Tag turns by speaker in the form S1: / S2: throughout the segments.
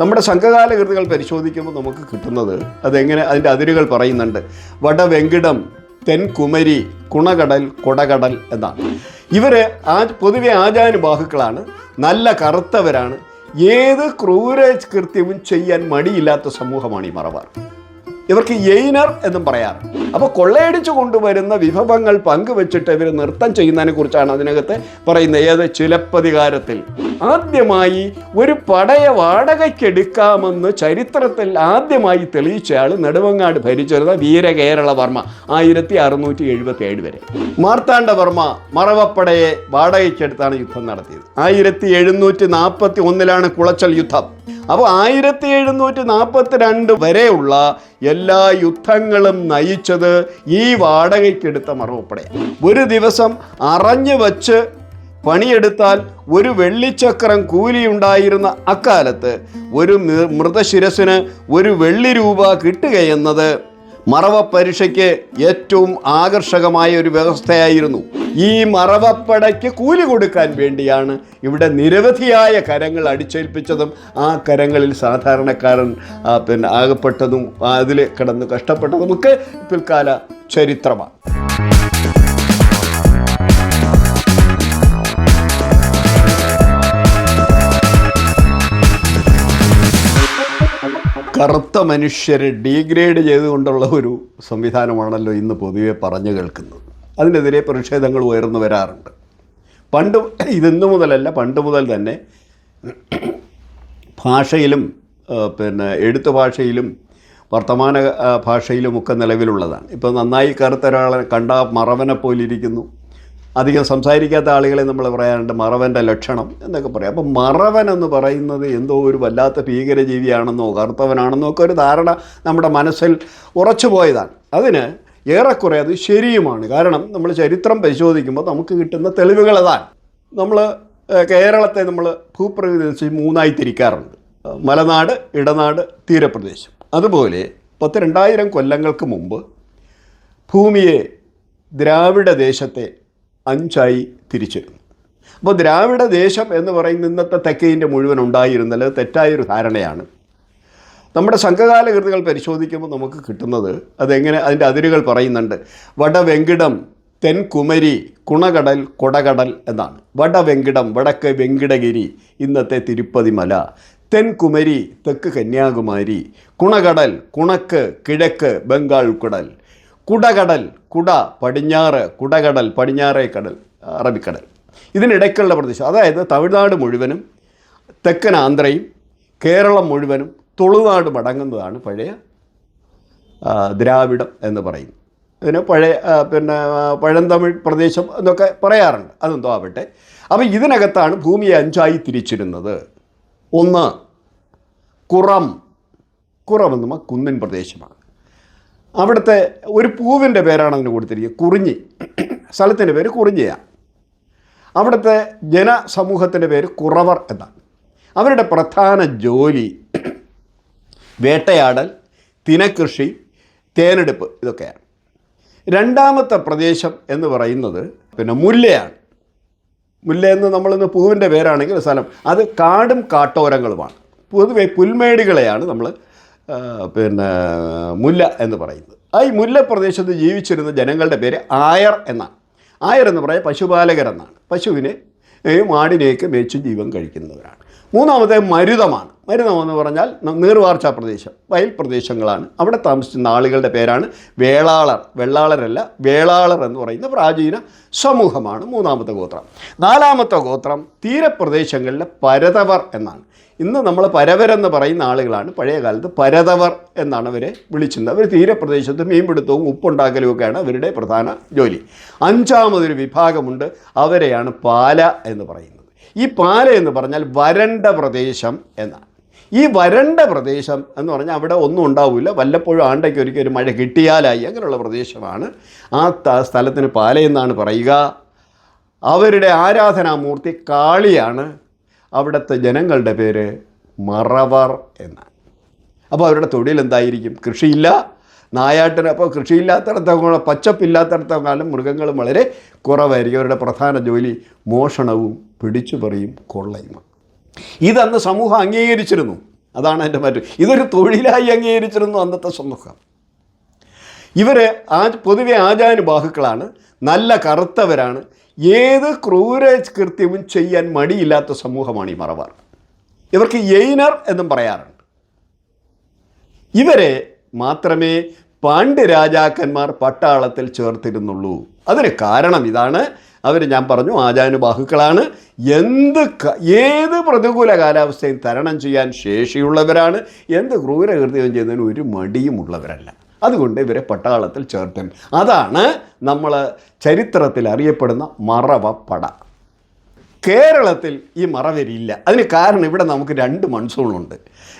S1: നമ്മുടെ സംഘകാല കൃതികൾ പരിശോധിക്കുമ്പോൾ നമുക്ക് കിട്ടുന്നത് അതെങ്ങനെ അതിന്റെ അതിരുകൾ പറയുന്നുണ്ട്. വടവെങ്കിടം തെൻകുമരി കുണകടൽ കൊടകടൽ എന്നാണ്. ഇവർ ആ പൊതുവെ ആചാനുബാഹുക്കളാണ് നല്ല കറുത്തവരാണ് ഏത് ക്രൂര കൃത്യവും ചെയ്യാൻ മടിയില്ലാത്ത സമൂഹമാണ് ഈ മറവാർ. ഇവർക്ക് എയ്നർ എന്നും പറയാറ്. അപ്പോൾ കൊള്ളയടിച്ചു കൊണ്ടുവരുന്ന വിഭവങ്ങൾ പങ്കുവെച്ചിട്ട് ഇവർ നൃത്തം ചെയ്യുന്നതിനെ കുറിച്ചാണ് അതിനകത്ത് പറയുന്നത്. ഏത് ചിലപ്പതികാരത്തിൽ? ആദ്യമായി ഒരു പടയ വാടകയ്ക്കെടുക്കാമെന്ന് ചരിത്രത്തിൽ ആദ്യമായി തെളിയിച്ചയാൾ നെടുവങ്ങാട് ഭരിച്ചിരുന്ന വീരകേരളവർമ്മ ആയിരത്തി അറുന്നൂറ്റി എഴുപത്തി ഏഴ് വരെ മാർത്താണ്ഡവർമ്മ മറവപ്പടയെ വാടകയ്ക്കെടുത്താണ് യുദ്ധം നടത്തിയത്. ആയിരത്തി എഴുന്നൂറ്റി നാൽപ്പത്തി ഒന്നിലാണ് കുളച്ചൽ യുദ്ധം. അപ്പോൾ ആയിരത്തി എഴുന്നൂറ്റി നാൽപ്പത്തി രണ്ട് വരെയുള്ള എല്ലാ യുദ്ധങ്ങളും നയിച്ചത് ഈ വാടകയ്ക്കെടുത്ത മറവപ്പടയാണ്. ഒരു ദിവസം അറിഞ്ഞു വച്ച് പണിയെടുത്താൽ ഒരു വെള്ളിച്ചക്രം കൂലിയുണ്ടായിരുന്ന അക്കാലത്ത് ഒരു മൃതശിരസിന് ഒരു വെള്ളി രൂപ കിട്ടുകയെന്നത് മറവ പരീക്ഷയ്ക്ക് ഏറ്റവും ആകർഷകമായ ഒരു വ്യവസ്ഥയായിരുന്നു. ഈ മറവപ്പടയ്ക്ക് കൂലി കൊടുക്കാൻ വേണ്ടിയാണ് ഇവിടെ നിരവധിയായ കരങ്ങൾ അടിച്ചേൽപ്പിച്ചതും ആ കരങ്ങളിൽ സാധാരണക്കാരൻ പിന്നെ ആകപ്പെട്ടതും അതിൽ കിടന്ന് കഷ്ടപ്പെട്ടതും ഒക്കെ പിൽക്കാല ചരിത്രമാണ്. കറുത്ത മനുഷ്യരെ ഡീഗ്രേഡ് ചെയ്തുകൊണ്ടുള്ള ഒരു സംവിധാനമാണല്ലോ ഇന്ന് പൊതുവെ പറഞ്ഞു കേൾക്കുന്നത്. അതിനെതിരെ പ്രതിഷേധങ്ങൾ ഉയർന്നു വരാറുണ്ട്. പണ്ട് ഇതിന്നു മുതലല്ല പണ്ട് മുതൽ തന്നെ ഭാഷയിലും പിന്നെ എഴുത്തു ഭാഷയിലും വർത്തമാന ഭാഷയിലുമൊക്കെ നിലവിലുള്ളതാണ്. ഇപ്പോൾ നന്നായി കറുത്ത ഒരാളെ കണ്ട മറവനെ പോലിരിക്കുന്നു അധികം സംസാരിക്കാത്ത ആളുകളെ നമ്മൾ പറയാറുണ്ട് മറവന്റെ ലക്ഷണം എന്നൊക്കെ പറയാം. അപ്പം മറവൻ എന്ന് പറയുന്നത് എന്തോ ഒരു വല്ലാത്ത ഭീകരജീവിയാണെന്നോ കറുത്തവനാണെന്നോ ഒക്കെ ഒരു ധാരണ നമ്മുടെ മനസ്സിൽ ഉറച്ചു പോയതാണ്. അതിന് ഏറെക്കുറെ അത് ശരിയുമാണ്. കാരണം നമ്മൾ ചരിത്രം പരിശോധിക്കുമ്പോൾ നമുക്ക് കിട്ടുന്ന തെളിവുകൾ അതാണ്. നമ്മൾ കേരളത്തെ നമ്മൾ ഭൂപ്രകൃതി മൂന്നായി തിരിക്കാറുണ്ട്. മലനാട് ഇടനാട് തീരപ്രദേശം. അതുപോലെ പത്ത് രണ്ടായിരം കൊല്ലങ്ങൾക്ക് മുമ്പ് ഭൂമിയെ ദ്രാവിഡ ദേശത്തെ അഞ്ചായി തിരിച്ചിരുന്നു അപ്പോൾ ദ്രാവിഡ ദേശം എന്ന് പറയുന്ന ഇന്നത്തെ തെക്കേന്റെ മുഴുവൻ ഉണ്ടായിരുന്നത് തെറ്റായൊരു ധാരണയാണ്. നമ്മുടെ സംഘകാല കൃതികൾ പരിശോധിക്കുമ്പോൾ നമുക്ക് കിട്ടുന്നത് അതെങ്ങനെ അതിന്റെ അതിരുകൾ പറയുന്നുണ്ട്. വടവെങ്കിടം തെൻകുമരി കുണകടൽ കൊടകടൽ എന്നാണ്. വടവെങ്കിടം വടക്ക് വെങ്കിടഗിരി ഇന്നത്തെ തിരുപ്പതി മല. തെൻകുമരി തെക്ക് കന്യാകുമാരി. കുണകടൽ കുണക്ക് കിഴക്ക് ബംഗാൾ ഉൾക്കടൽ കുടകടൽ കുട പടിഞ്ഞാറ് കുടകടൽ പടിഞ്ഞാറേ കടൽ അറബിക്കടൽ. ഇതിനിടയ്ക്കുള്ള പ്രദേശം അതായത് തമിഴ്നാട് മുഴുവനും തെക്കൻ ആന്ധ്രയും കേരളം മുഴുവനും തുളുനാട് മടങ്ങുന്നതാണ് പഴയ ദ്രാവിഡം എന്ന് പറയും. ഇതിന് പഴയ പിന്നെ പഴന്തമിഴ് പ്രദേശം എന്നൊക്കെ പറയാറുണ്ട്. അതെന്തോ ആവട്ടെ. അപ്പോൾ ഇതിനകത്താണ് ഭൂമിയെ അഞ്ചായി തിരിച്ചിരുന്നത്. ഒന്ന് കുറം. കുറം എന്നുമ കുന്നിൻ പ്രദേശമാണ്. അവിടുത്തെ ഒരു പൂവിന്റെ പേരാണ് അതിന് കൊടുത്തിരിക്കുന്നത്. കുറിഞ്ഞി. സ്ഥലത്തിന്റെ പേര് കുറിഞ്ഞിയാണ് അവിടുത്തെ ജനസമൂഹത്തിന്റെ പേര് കുറവർ എന്നാണ്. അവരുടെ പ്രധാന ജോലി വേട്ടയാടൽ തിനകൃഷി തേനെടുപ്പ് ഇതൊക്കെയാണ്. രണ്ടാമത്തെ പ്രദേശം എന്ന് പറയുന്നത് പിന്നെ മുല്ലയാണ്. മുല്ല എന്ന് നമ്മളിന്ന് പൂവിന്റെ പേരാണെങ്കിൽ സ്ഥലം. അത് കാടും കാട്ടോരങ്ങളുമാണ്. പൊതുവെ പുൽമേടുകളെയാണ് നമ്മൾ പിന്നെ മുല്ല എന്ന് പറയുന്നത്. ആ ഈ മുല്ല പ്രദേശത്ത് ജീവിച്ചിരുന്ന ജനങ്ങളുടെ പേര് ആയർ എന്നാണ്. ആയർ എന്ന് പറയാൻ പശുപാലകരെന്നാണ് പശുവിനെ മാടിനേക്ക് മേച്ചു ജീവൻ കഴിക്കുന്നവരാണ്. മൂന്നാമത്തെ മരുതമാണ്. മരുതം എന്ന് പറഞ്ഞാൽ നീർവാർച്ച പ്രദേശം വയൽ പ്രദേശങ്ങളാണ്. അവിടെ താമസിക്കുന്ന ആളുകളുടെ പേരാണ് വേളാളർ. വെള്ളാളരല്ല വേളാളർ എന്ന് പറയുന്ന പ്രാചീന സമൂഹമാണ് മൂന്നാമത്തെ ഗോത്രം. നാലാമത്തെ ഗോത്രം തീരപ്രദേശങ്ങളിലെ പരതവർ എന്നാണ്. ഇന്ന് നമ്മൾ പരവരെന്ന് പറയുന്ന ആളുകളാണ് പഴയ കാലത്ത് പരതവർ എന്നാണ് അവരെ വിളിച്ചിരുന്നത്. അവർ തീരപ്രദേശത്ത് മീൻപിടുത്തവും ഉപ്പുണ്ടാക്കലും ഒക്കെയാണ് അവരുടെ പ്രധാന ജോലി. അഞ്ചാമതൊരു വിഭാഗമുണ്ട് അവരെയാണ് പാല എന്ന് പറയുന്നത്. ഈ പാല എന്ന് പറഞ്ഞാൽ വരണ്ട പ്രദേശം എന്നാണ്. ഈ വരണ്ട പ്രദേശം എന്ന് പറഞ്ഞാൽ അവിടെ ഒന്നും ഉണ്ടാവില്ല. വല്ലപ്പോഴും ആണ്ടയ്ക്ക് ഒരിക്കൽ ഒരു മഴ കിട്ടിയാലായി അങ്ങനെയുള്ള പ്രദേശമാണ്. ആ സ്ഥലത്തിന് പാല എന്നാണ് പറയുക. അവരുടെ ആരാധനാമൂർത്തി കാളിയാണ്. അവിടുത്തെ ജനങ്ങളുടെ പേര് മറവർ എന്നാണ്. അപ്പോൾ അവരുടെ തൊഴിൽ എന്തായിരിക്കും? കൃഷിയില്ല. നായാട്ടിന് അപ്പോൾ കൃഷിയില്ലാത്തടത്തോളം പച്ചപ്പില്ലാത്തടത്തോളം മൃഗങ്ങളും വളരെ കുറവായിരിക്കും. അവരുടെ പ്രധാന ജോലി മോഷണവും പിടിച്ചുപറിയും കൊള്ളയ്മ. ഇതന്ന് സമൂഹം അംഗീകരിച്ചിരുന്നു. അതാണ് എന്റെ മറ്റു. ഇതൊരു തൊഴിലായി അംഗീകരിച്ചിരുന്നു അന്നത്തെ സമൂഹം. ഇവർ ആ പൊതുവെ ആചാനുബാഹുക്കളാണ് നല്ല കറുത്തവരാണ് ഏത് ക്രൂര കൃത്യവും ചെയ്യാൻ മടിയില്ലാത്ത സമൂഹമാണ് ഈ മറവാർ. ഇവർക്ക് എയ്നർ എന്നും പറയാറുണ്ട്. ഇവരെ മാത്രമേ പാണ്ഡ്യ രാജാക്കന്മാർ പട്ടാളത്തിൽ ചേർത്തിരുന്നുള്ളൂ. അതിന് കാരണം ഇതാണ്. അവർ ഞാൻ പറഞ്ഞു ആചാനുബാഹുക്കളാണ്. എന്ത് ഏത് പ്രതികൂല കാലാവസ്ഥയും തരണം ചെയ്യാൻ ശേഷിയുള്ളവരാണ്. എന്ത് ക്രൂരകൃത്യം ചെയ്യുന്നതിന് ഒരു മടിയുമുള്ളവരല്ല അതുകൊണ്ട് ഇവരെ പട്ടാളത്തിൽ ചേർത്തൻ അതാണ് നമ്മൾ ചരിത്രത്തിൽ അറിയപ്പെടുന്ന മറവപ്പട കേരളത്തിൽ ഈ മറവരില്ല അതിന് കാരണം ഇവിടെ നമുക്ക് രണ്ട് മൺസൂണുണ്ട്.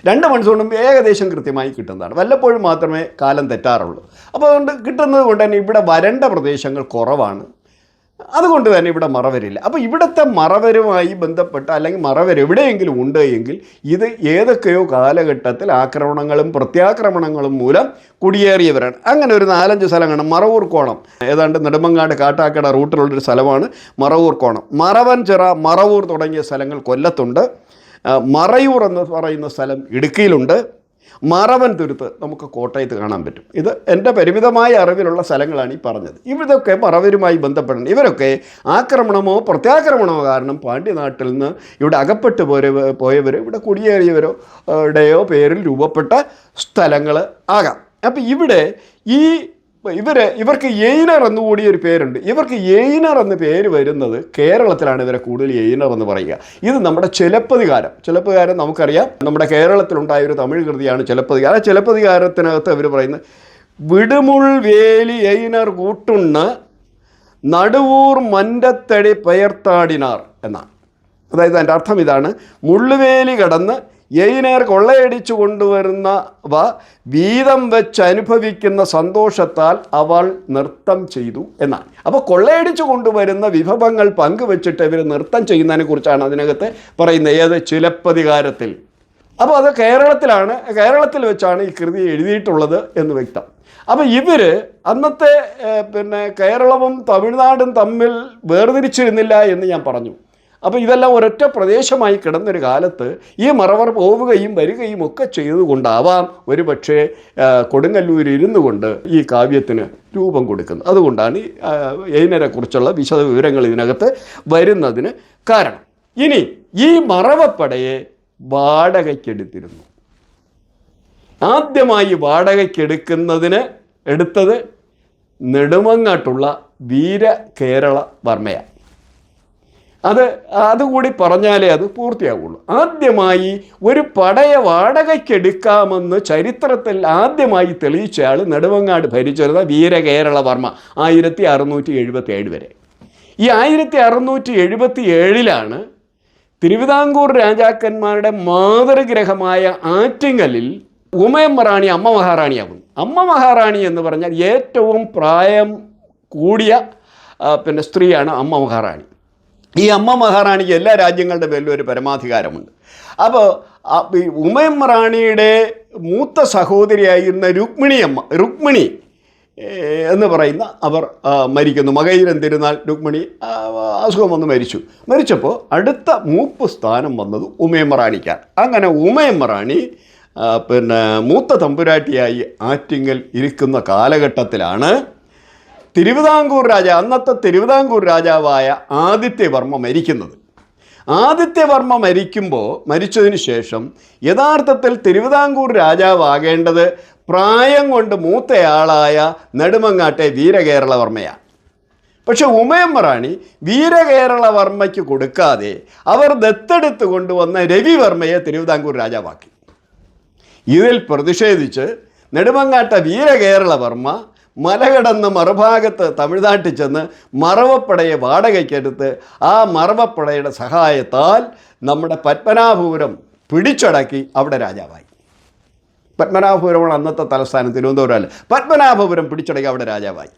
S1: രണ്ട് മൺസൂണും ഏകദേശം കൃത്യമായി കിട്ടുന്നതാണ്. വല്ലപ്പോഴും മാത്രമേ കാലം തെറ്റാറുള്ളൂ. അപ്പോൾ അതുകൊണ്ട് കിട്ടുന്നത് കൊണ്ട് തന്നെ ഇവിടെ വരണ്ട പ്രദേശങ്ങൾ കുറവാണ്. അതുകൊണ്ട് തന്നെ ഇവിടെ മറവരില്ല. അപ്പോൾ ഇവിടുത്തെ മറവരുമായി ബന്ധപ്പെട്ട അല്ലെങ്കിൽ മറവർ എവിടെയെങ്കിലും ഉണ്ട് എങ്കിൽ ഇത് ഏതൊക്കെയോ കാലഘട്ടത്തിൽ ആക്രമണങ്ങളും പ്രത്യാക്രമണങ്ങളും മൂലം കുടിയേറിയവരാണ്. അങ്ങനെ ഒരു നാലഞ്ച് സ്ഥലമാണ് മറവൂർ കോണം. ഏതാണ്ട് നെടുമങ്ങാട് കാട്ടാക്കട റൂട്ടിലുള്ളൊരു സ്ഥലമാണ് മറവൂർ കോണം. മറവൻചിറ മറവൂർ തുടങ്ങിയ സ്ഥലങ്ങൾ കൊല്ലത്തുണ്ട്. മറയൂർ എന്ന് പറയുന്ന സ്ഥലം ഇടുക്കിയിലുണ്ട്. മറവൻ തുരുത്ത് നമുക്ക് കോട്ടയത്ത് കാണാൻ പറ്റും. ഇത് എന്റെ പരിമിതമായ അറിവിലുള്ള സ്ഥലങ്ങളാണ് ഈ പറഞ്ഞത്. ഇവരൊക്കെ മറവരുമായി ബന്ധപ്പെടണം. ഇവരൊക്കെ ആക്രമണമോ പ്രത്യാക്രമണമോ കാരണം പാണ്ഡ്യനാട്ടിൽ നിന്ന് ഇവിടെ അകപ്പെട്ട് പോരവ് പോയവർ ഇവിടെ കുടിയേറിയവരോ ഡയോ പേരിൽ രൂപപ്പെട്ട സ്ഥലങ്ങൾ ആകാം. അപ്പം ഇവിടെ ഈ ഇവർ ഇവർക്ക് എയ്നർ എന്നുകൂടി ഒരു പേരുണ്ട്. ഇവർക്ക് എയ്നർ എന്ന പേര് വരുന്നത് കേരളത്തിലാണ് ഇവരെ കൂടുതൽ എയ്നർ എന്ന് പറയുക. ഇത് നമ്മുടെ ചിലപ്പതികാരം. ചിലപ്പതികാരം നമുക്കറിയാം. നമ്മുടെ കേരളത്തിലുണ്ടായ ഒരു തമിഴ് കൃതിയാണ് ചിലപ്പതികാരം. ആ ചിലപ്പതികാരത്തിനകത്ത് അവർ പറയുന്നത് വിടുമുൾ വേലി എയ്നർ കൂട്ടുണ്ണ് നടുവൂർ മന്റത്തടി പെയർത്താടിനാർ എന്നാണ്. അതായത് അതിന്റെ അർത്ഥം ഇതാണ് മുള്ളുവേലി കടന്ന് എയിനേർ കൊള്ളയടിച്ചു കൊണ്ടുവരുന്നവ വീതം വെച്ച് അനുഭവിക്കുന്ന സന്തോഷത്താൽ അവൾ നൃത്തം ചെയ്തു എന്നാണ്. അപ്പോൾ കൊള്ളയടിച്ചു കൊണ്ടുവരുന്ന വിഭവങ്ങൾ പങ്കുവെച്ചിട്ട് ഇവർ നൃത്തം ചെയ്യുന്നതിനെ കുറിച്ചാണ് അതിനകത്ത് പറയുന്നത്. ഏത്? ചിലപ്പതികാരത്തിൽ. അപ്പോൾ അത് കേരളത്തിലാണ് കേരളത്തിൽ വെച്ചാണ് ഈ കൃതി എഴുതിയിട്ടുള്ളത് എന്ന് വ്യക്തം. അപ്പോൾ ഇവർ അന്നത്തെ പിന്നെ കേരളവും തമിഴ്നാടും തമ്മിൽ വേർതിരിച്ചിരുന്നില്ല എന്ന് ഞാൻ പറഞ്ഞു. അപ്പോൾ ഇതെല്ലാം ഒരൊറ്റ പ്രദേശമായി കിടന്നൊരു കാലത്ത് ഈ മറവർ പോവുകയും വരികയും ഒക്കെ ചെയ്തുകൊണ്ടാവാം ഒരു പക്ഷേ കൊടുങ്ങല്ലൂർ ഇരുന്നു കൊണ്ട് ഈ കാവ്യത്തിന് രൂപം കൊടുക്കുന്നത്. അതുകൊണ്ടാണ് എയിനരെക്കുറിച്ചുള്ള വിശദ വിവരങ്ങൾ ഇതിനകത്ത് വരുന്നതിന് കാരണം. ഇനി ഈ മറവപ്പടയെ വാടകയ്ക്കെടുത്തിരുന്നു. ആദ്യമായി വാടകയ്ക്കെടുക്കുന്നതിന് എടുത്തത് നെടുമങ്ങാട്ടുള്ള വീര കേരള വർമ്മയാണ്. അത് അതുകൂടി പറഞ്ഞാലേ അത് പൂർത്തിയാവുള്ളൂ. ആദ്യമായി ഒരു പടയ വാടകയ്ക്കെടുക്കാമെന്ന് ചരിത്രത്തിൽ ആദ്യമായി തെളിയിച്ചയാൾ നെടുവങ്ങാട് ഭരിച്ചിരുന്ന വീരകേരള വർമ്മ ആയിരത്തി അറുന്നൂറ്റി എഴുപത്തി ഏഴ് വരെ. ഈ ആയിരത്തി അറുന്നൂറ്റി എഴുപത്തി ഏഴിലാണ് തിരുവിതാംകൂർ രാജാക്കന്മാരുടെ മാതൃഗ്രഹമായ ആറ്റിങ്ങലിൽ ഉമയമ്മറാണി അമ്മ മഹാറാണിയാകുന്നു അമ്മ മഹാറാണി എന്ന് പറഞ്ഞാൽ ഏറ്റവും പ്രായം കൂടിയ പിന്നെ സ്ത്രീയാണ് അമ്മ മഹാറാണി. ഈ അമ്മ മഹാറാണിക്ക് എല്ലാ രാജ്യങ്ങളുടെ പേരിലും ഒരു പരമാധികാരമുണ്ട്. അപ്പോൾ ഉമയം റാണിയുടെ മൂത്ത സഹോദരിയായിരുന്ന രുക്മിണി അമ്മ രുക്മിണി എന്ന് പറയുന്ന അവർ മരിക്കുന്നു. മകയിരം തിരുനാൾ രുക്മിണി അസുഖം വന്ന് മരിച്ചു. മരിച്ചപ്പോൾ അടുത്ത മൂപ്പ് സ്ഥാനം വന്നത് ഉമയം റാണിക്കാണ്. അങ്ങനെ ഉമയം റാണി പിന്നെ മൂത്ത തമ്പുരാട്ടിയായി ആറ്റിങ്ങൽ ഇരിക്കുന്ന കാലഘട്ടത്തിലാണ് തിരുവിതാംകൂർ രാജ അന്നത്തെ തിരുവിതാംകൂർ രാജാവായ ആദിത്യവർമ്മ മരിക്കുന്നത്. ആദിത്യവർമ്മ മരിക്കുമ്പോൾ മരിച്ചതിന് ശേഷം യഥാർത്ഥത്തിൽ തിരുവിതാംകൂർ രാജാവാകേണ്ടത് പ്രായം കൊണ്ട് മൂത്തയാളായ നെടുമങ്ങാട്ടെ വീരകേരളവർമ്മയാണ് പക്ഷെ ഉമയംപറാണി റാണി വീരകേരളവർമ്മയ്ക്ക് കൊടുക്കാതെ അവർ ദത്തെടുത്ത് കൊണ്ടുവന്ന രവിവർമ്മയെ തിരുവിതാംകൂർ രാജാവാക്കി. ഇതിൽ പ്രതിഷേധിച്ച് നെടുമങ്ങാട്ട വീരകേരളവർമ്മ മലകടന്ന് മറുഭാഗത്ത് തമിഴ്നാട്ടിൽ ചെന്ന് മറവപ്പടയെ വാടകയ്ക്കെടുത്ത് ആ മറവപ്പടയുടെ സഹായത്താൽ നമ്മുടെ പത്മനാഭപുരം പിടിച്ചടക്കി അവിടെ രാജാവായി. പത്മനാഭപുരമാണ് അന്നത്തെ തലസ്ഥാനം തിരുവനന്തപുരം അല്ല? പത്മനാഭപുരം പിടിച്ചടക്കി അവിടെ രാജാവായി.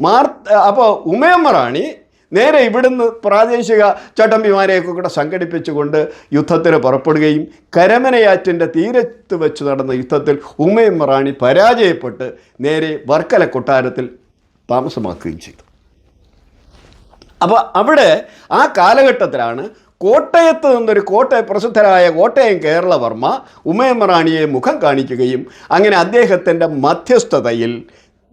S1: മാർ അപ്പോൾ ഉമയമ്മ റാണി നേരെ ഇവിടുന്ന് പ്രാദേശിക ചട്ടമ്പിമാരെയൊക്കെ കൂടെ സംഘടിപ്പിച്ചുകൊണ്ട് യുദ്ധത്തിന് പുറപ്പെടുകയും കരമനയാറ്റിന്റെ തീരത്ത് വെച്ച് നടന്ന യുദ്ധത്തിൽ ഉമ്മയും റാണി പരാജയപ്പെട്ട് നേരെ വർക്കല കൊട്ടാരത്തിൽ താമസമാക്കുകയും ചെയ്തു. അപ്പോൾ അവിടെ ആ കാലഘട്ടത്തിലാണ് കോട്ടയത്ത് നിന്നൊരു കോട്ടയ പ്രസിദ്ധരായ കോട്ടയം കേരളവർമ്മ ഉമയമറാണിയെ മുഖം കാണിക്കുകയും അങ്ങനെ അദ്ദേഹത്തിന്റെ മധ്യസ്ഥതയിൽ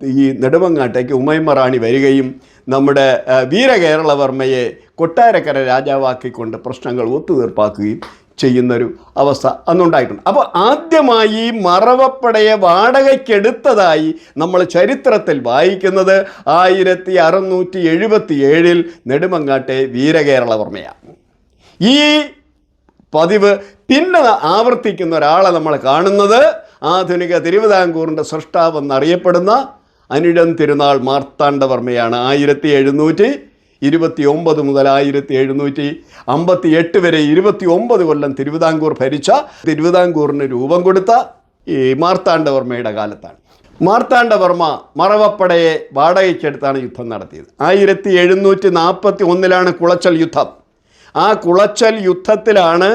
S1: ഈ നെടുമങ്ങാട്ടേക്ക് ഉമയമറാണി വരികയും നമ്മുടെ വീരകേരളവർമ്മയെ കൊട്ടാരക്കര രാജാവാക്കിക്കൊണ്ട് പ്രശ്നങ്ങൾ ഒത്തുതീർപ്പാക്കുകയും ചെയ്യുന്നൊരു അവസ്ഥ അന്നുണ്ടായിട്ടുണ്ട്. അപ്പോൾ ആദ്യമായി മറവപ്പടയെ വാടകയ്ക്കെടുത്തതായി നമ്മൾ ചരിത്രത്തിൽ വായിക്കുന്നത് ആയിരത്തി അറുന്നൂറ്റി എഴുപത്തി ഏഴിൽ നെടുമങ്ങാട്ടെ വീരകേരളവർമ്മയാണ്. ഈ പതിവ് പിന്നെ ആവർത്തിക്കുന്ന ഒരാളെ നമ്മൾ കാണുന്നത് ആധുനിക തിരുവിതാംകൂറിന്റെ സൃഷ്ടാവെന്നറിയപ്പെടുന്ന അനിഴം തിരുനാൾ മാർത്താണ്ഡവർമ്മയാണ്. ആയിരത്തി എഴുന്നൂറ്റി ഇരുപത്തി ഒമ്പത് മുതൽ ആയിരത്തി എഴുന്നൂറ്റി അമ്പത്തി എട്ട് വരെ ഇരുപത്തി ഒമ്പത് കൊല്ലം തിരുവിതാംകൂർ ഭരിച്ച തിരുവിതാംകൂറിന് രൂപം കൊടുത്ത ഈ മാർത്താണ്ഡവർമ്മയുടെ കാലത്താണ്. മാർത്താണ്ഡവർമ്മ മറവപ്പടയെ വാടകയ്ക്കെടുത്താണ് യുദ്ധം നടത്തിയത്. ആയിരത്തി എഴുന്നൂറ്റി നാൽപ്പത്തി ഒന്നിലാണ് കുളച്ചൽ യുദ്ധം. ആ കുളച്ചൽ യുദ്ധത്തിലാണ്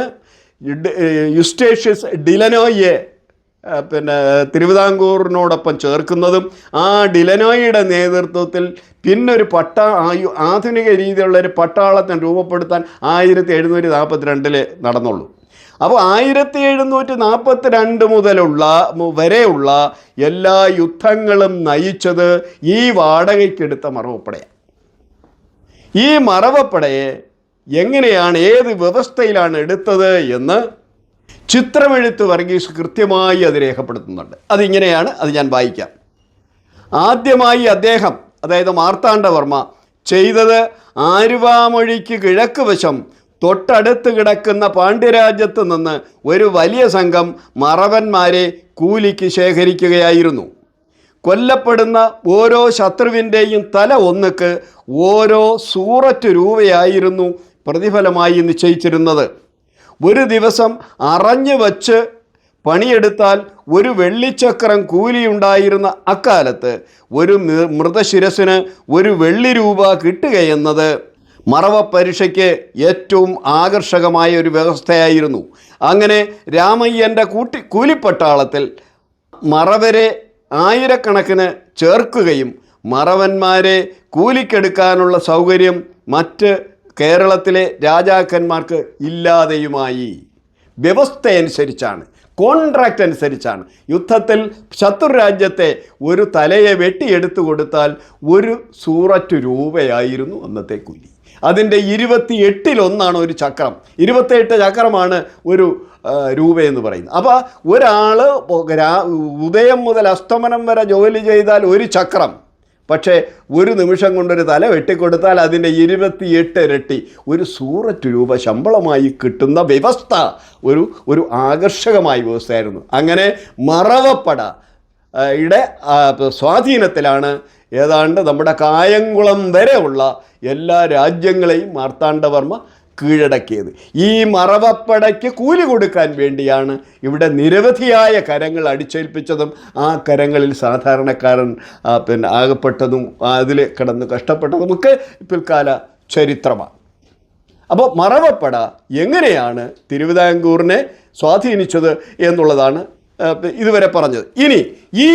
S1: യുസ്റ്റേഷ്യസ് ഡിലനോയെ പിന്നെ തിരുവിതാംകൂറിനോടൊപ്പം ചേർക്കുന്നതും ആ ഡിലനോയുടെ നേതൃത്വത്തിൽ പിന്നൊരു പട്ട ആധുനിക രീതിയിലുള്ള ഒരു പട്ടാളത്തെ രൂപപ്പെടുത്താൻ ആയിരത്തി എഴുന്നൂറ്റി നാൽപ്പത്തി രണ്ടിൽ നടന്നുള്ളൂ. അപ്പോൾ ആയിരത്തി എഴുന്നൂറ്റി നാൽപ്പത്തി രണ്ട് മുതലുള്ള വരെയുള്ള എല്ലാ യുദ്ധങ്ങളും നയിച്ചത് ഈ വാടകയ്ക്കെടുത്ത മറവപ്പടയാണ് ഈ മറവപ്പടയെ എങ്ങനെയാണ് ഏത് വ്യവസ്ഥയിലാണ് എടുത്തത് എന്ന് ചിത്രമെഴുത്ത് വർഗീസ് കൃത്യമായി അത് രേഖപ്പെടുത്തുന്നുണ്ട്. അതിങ്ങനെയാണ് അത് ഞാൻ വായിക്കാം. ആദ്യമായി അദ്ദേഹം അതായത് മാർത്താണ്ഡവർമ്മ ചെയ്തത് ആരുവാമൊഴിക്ക് കിഴക്ക് വശം തൊട്ടടുത്ത് കിടക്കുന്ന പാണ്ഡ്യരാജ്യത്ത് നിന്ന് ഒരു വലിയ സംഘം മറവന്മാരെ കൂലിക്ക് ശേഖരിക്കുകയായിരുന്നു. കൊല്ലപ്പെടുന്ന ഓരോ ശത്രുവിന്റെയും തല ഒന്നുക്ക് ഓരോ സൂററ്റ് രൂപയായിരുന്നു പ്രതിഫലമായി നിശ്ചയിച്ചിരുന്നത്. ഒരു ദിവസം അറിഞ്ഞു വച്ച് പണിയെടുത്താൽ ഒരു വെള്ളിച്ചക്രം കൂലിയുണ്ടായിരുന്ന അക്കാലത്ത് ഒരു മൃതശിരസിന് ഒരു വെള്ളി രൂപ കിട്ടുകയെന്നത് മറവ പരീക്ഷയ്ക്ക് ഏറ്റവും ആകർഷകമായ ഒരു വ്യവസ്ഥയായിരുന്നു. അങ്ങനെ രാമയ്യന്റെ കൂട്ടി കൂലിപ്പട്ടാളത്തിൽ മറവരെ ആയിരക്കണക്കിന് ചേർക്കുകയും മറവന്മാരെ കൂലിക്കെടുക്കാനുള്ള സൗകര്യം മറ്റ് കേരളത്തിലെ രാജാക്കന്മാർക്ക് ഇല്ലാതെയുമായി. വ്യവസ്ഥയനുസരിച്ചാണ് കോൺട്രാക്റ്റ് അനുസരിച്ചാണ് യുദ്ധത്തിൽ ശത്രുരാജ്യത്തെ ഒരു തലയെ വെട്ടിയെടുത്തു കൊടുത്താൽ ഒരു സൂററ്റ് രൂപയായിരുന്നു അന്നത്തെ കൂലി. അതിന്റെ ഇരുപത്തി എട്ടിലൊന്നാണ് ഒരു ചക്രം. ഇരുപത്തിയെട്ട് ചക്രമാണ് ഒരു രൂപ രൂപയെന്ന് പറയുന്നത്. അപ്പോൾ ഒരാൾ ഉദയം മുതൽ അസ്തമനം വരെ ജോലി ചെയ്താൽ ഒരു ചക്രം. പക്ഷേ ഒരു നിമിഷം കൊണ്ടൊരു തല വെട്ടിക്കൊടുത്താൽ അതിന്റെ ഇരുപത്തിയെട്ട് ഇരട്ടി. ഒരു സൂററ്റ് രൂപ ശമ്പളമായി കിട്ടുന്ന വ്യവസ്ഥ ഒരു ഒരു ആകർഷകമായ വ്യവസ്ഥയായിരുന്നു. അങ്ങനെ മറവപ്പട യുടെ സ്വാധീനത്തിലാണ് ഏതാണ്ട് നമ്മുടെ കായംകുളം വരെയുള്ള എല്ലാ രാജ്യങ്ങളെയും മാർത്താണ്ഡവർമ്മ കീഴടക്കിയത്. ഈ മറവപ്പടയ്ക്ക് കൂലി കൊടുക്കാൻ വേണ്ടിയാണ് ഇവിടെ നിരവധിയായ കരങ്ങൾ അടിച്ചേൽപ്പിച്ചതും ആ കരങ്ങളിൽ സാധാരണക്കാരൻ പിന്നെ ആകപ്പെട്ടതും അതിൽ കിടന്ന് കഷ്ടപ്പെട്ടതുമൊക്കെ പിൽക്കാല ചരിത്രമാണ്. അപ്പോൾ മറവപ്പട എങ്ങനെയാണ് തിരുവിതാംകൂറിനെ സ്വാധീനിച്ചത് എന്നുള്ളതാണ് ഇതുവരെ പറഞ്ഞത്. ഇനി ഈ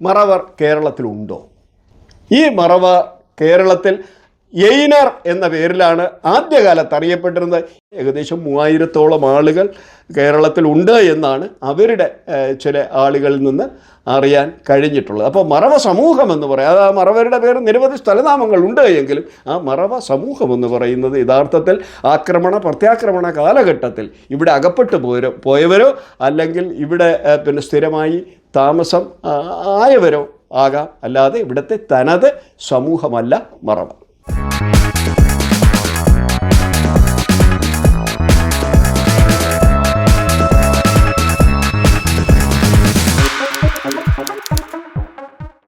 S1: മറവർ കേരളത്തിലുണ്ടോ? ഈ മറവ കേരളത്തിൽ എയ്നർ എന്ന പേരിലാണ് ആദ്യകാലത്ത് അറിയപ്പെട്ടിരുന്നത്. ഏകദേശം മൂവായിരത്തോളം ആളുകൾ കേരളത്തിൽ ഉണ്ട് എന്നാണ് അവരുടെ ചില ആളുകളിൽ നിന്ന് അറിയാൻ കഴിഞ്ഞിട്ടുള്ളത്. അപ്പോൾ മറവ സമൂഹം എന്ന് പറയാം. അത് ആ മറവരുടെ പേര് നിരവധി സ്ഥലനാമങ്ങൾ ഉണ്ട് എങ്കിലും ആ മറവ സമൂഹം എന്ന് പറയുന്നത് യഥാർത്ഥത്തിൽ ആക്രമണ പ്രത്യാക്രമണ കാലഘട്ടത്തിൽ ഇവിടെ അകപ്പെട്ടു പോയവരോ പോയവരോ അല്ലെങ്കിൽ ഇവിടെ പിന്നെ സ്ഥിരമായി താമസം ആയവരോ ആകാം. അല്ലാതെ ഇവിടുത്തെ തനത് സമൂഹമല്ല മറവ. Música